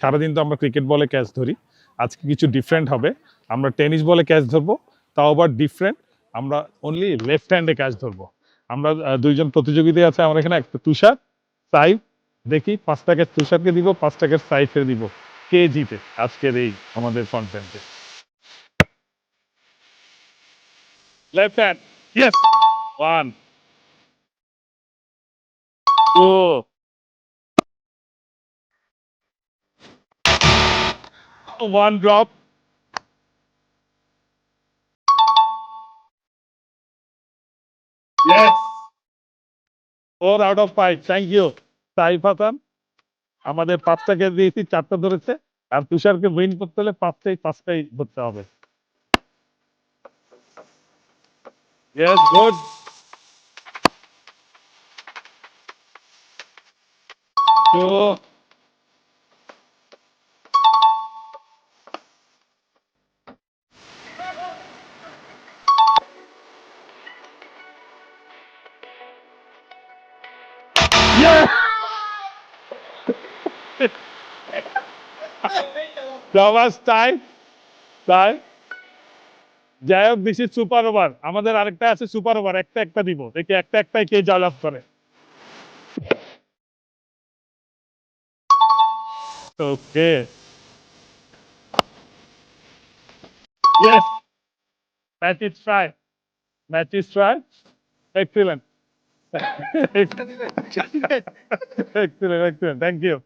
সারাদিন তো আমরা ক্রিকেট বলে ক্যাচ ধরি। আজকে কিছু ডিফারেন্ট হবে। আমরা টেনিস বলে ক্যাচ ধরবো। তাও আবার ডিফারেন্ট আমরা অনলি লেফট হ্যান্ডে ক্যাচ ধরবো। আমরা দুইজন প্রতিযোগিতা আছে। আমার এখানে একটা তুষার, সাইফ। দেখি, পাঁচটা ক্যাচ তুষারকে দিব, পাঁচটা ক্যাচ সাইফে দিব। কে জিতে আজকের এই আমাদের কন্টেন্টে left hand yes one two one drop. Yes. Four out of five. Thank you. Saif Hasan আমাদের পাঁচটাকে দিয়েছি চারটা ধরেছে আর তুষারকে উইন করতে হলে পাঁচটাই পাঁচটাই ধরতে হবে Yes, good. Two. Thomas time. Time. যাই হোক দিস সুপার ওভার আমাদের আরেকটা আছে সুপার ওভার একটা একটা দিব দেখি একটা একটাই কে জয়লাভ করে ওকে Yes. Match is try. Match is try. Excellent. Excellent. excellent, excellent. Thank you.